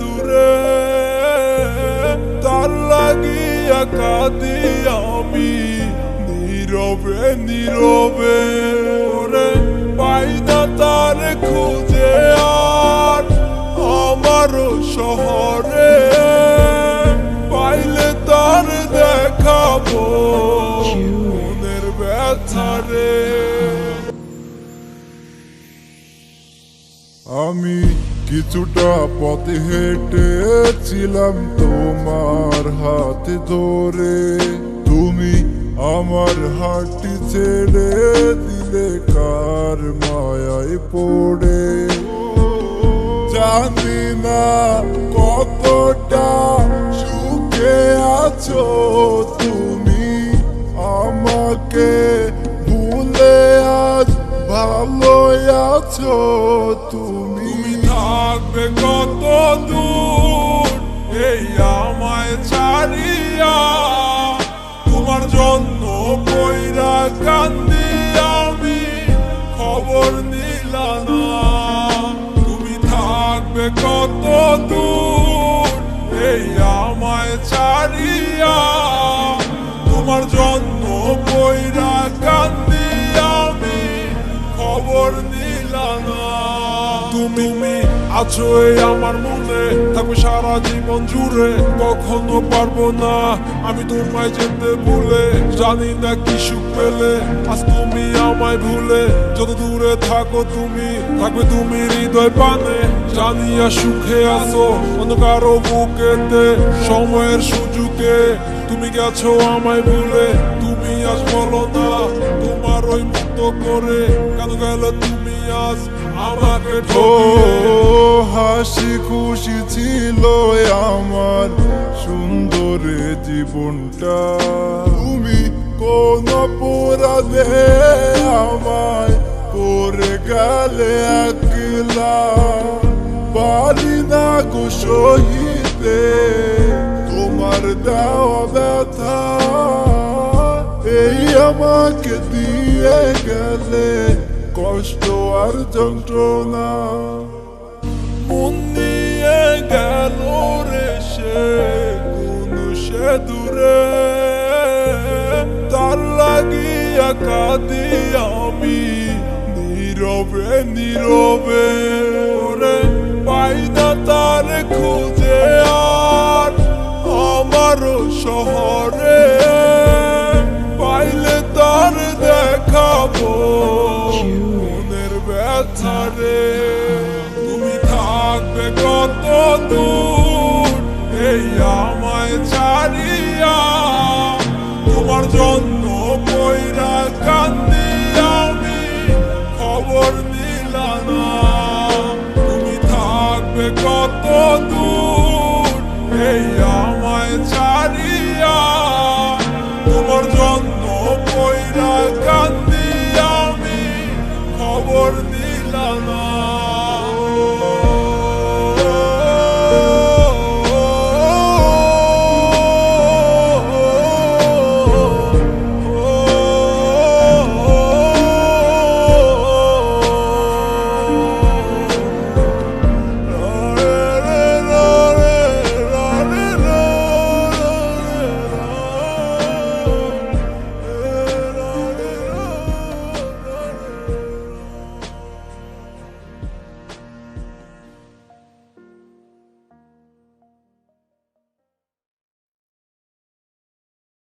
দূরে, তার লাগিয়া কাঁদি আমি। নীরবে নীরবে ওরে পাই না তার খুঁজে আর আমারও শহরে। পাইলে তার দেখাবো মনের ব্যথারে আমি কিছুটা পথে হেঁটেছিলাম তোমার হাতে ধরে। তুমি আমার হাতটি ছেড়ে দিলে কার মায়ায় পড়ে? জানি না কতটা সুখে আছো তুমি। আমাকে ভুলে আজ ভালো আছো তুমি। থাকবে কত দূর এই আমায় ছাড়িয়া তোমার জন্য কইরা কান্দি আমি। খবর নিলাম না। তুমি থাকবে কত দূর এই আমায় ছাড়িয়া তোমার জন্য কইরা কান্দি আমি। খবর নিলাম না। তুমি আছো এই আমার মনে থাকবে সারা জীবন জুড়ে, কখনো পারব না। আমি তোমায় যেতে ভুলে, জানি না কি সুখ পেলে। আজ তুমি আমায় ভুলে, যত দূরে থাকো তুমি, থাকবে তুমি হৃদয় পানে। জানিয়া সুখে আসো অন্য কারও বুকেতে, সময়ের সুযোগে। তুমি গেছো আমায় ভুলে, তুমি আজ বলো না, তোমার ওই মুক্ত করে। কেন গেল তুমি আজ আমাকে ও হাসি খুশি ছিল আমার সুন্দর জীবনটা। তুমি কোন অপরাধে আমায় করে গেলে একলা? পারি না গো সহিতে, তোমার দেওয়া ব্যথা। এই আমাকে দিয়ে গেলে কষ্ট আর যন্ত্রণা। মন নিয়ে গেল রে সে কোন সে দূরে। তার লাগিয়া কাঁদি আমি, নীরবে নীরবে। ওরে পাই না তার খুঁজে আর আমারও শহরে ছাড়ে তুমি থাকবে কত দূর? এই আমায় ছাড়িয়া, তোমার জন্য বৈরা কান্দি আমি, খবর দিলাম তুমি থাকবে কত দূর la la